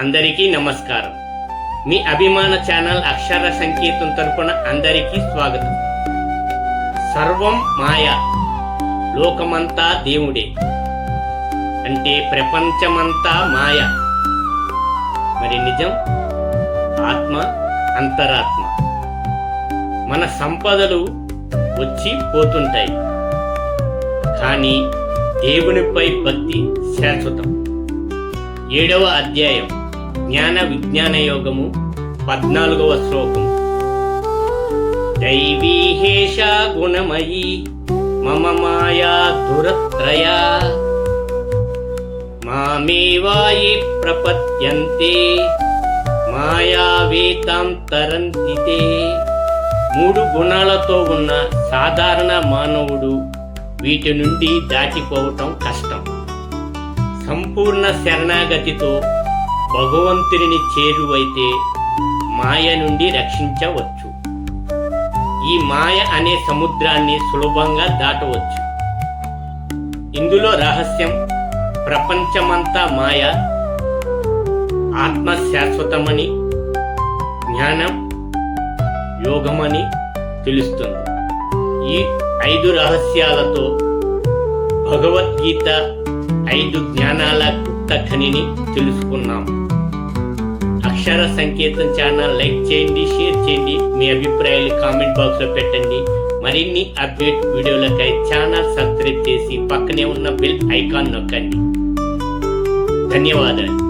అందరికీ నమస్కారం. మీ అభిమాన ఛానల్ అక్షర సంకేతం తరపున అందరికీ స్వాగతం. సర్వం మాయా లోకమంతా దేవుడే. అంటే ప్రపంచమంతా మాయ. మరి నిజం? ఆత్మ అంతరాత్మ. మన సంపదలు వచ్చి పోతుంటాయి. కానీ దేవునిపై భక్తి శాశ్వతం. ఏడవ అధ్యాయం. జ్ఞాన విజ్ఞాన యోగము పద్నాలుగవ శ్లోకం. దైవీహేష గుణమయీ మమ మాయా దురత్రయా. మామేవాయి ప్రపద్యంతే మాయావేతాం తరంతితే. మూడు గుణాలతో ఉన్న సాధారణ మానవుడు వీటి నుండి దాటిపోవటం కష్టం. సంపూర్ణ శరణాగతితో భగవంతుని చేరువైతే మాయ నుండి రక్షించవచ్చు. ఈ మాయ అనే సముద్రాన్ని సులభంగా దాటవచ్చు. ఇందులో రహస్యం ప్రపంచమంతా మాయ ఆత్మ శాశ్వతమని జ్ఞానం యోగమని తెలుస్తుంది. ఈ ఐదు రహస్యాలతో భగవద్గీత ఐదు జ్ఞానాల గుప్త ఖనిని తెలుసుకున్నాం. అక్షర సంకేతం ఛానల్ లైక్ చేయండి షేర్ చేయండి మీ అభిప్రాయాలు కామెంట్ బాక్స్లో పెట్టండి. మరిన్ని అప్డేట్ వీడియోలకై ఛానల్ సబ్స్క్రైబ్ చేసి పక్కనే ఉన్న బెల్ ఐకాన్ నొక్కండి. ధన్యవాదాలు.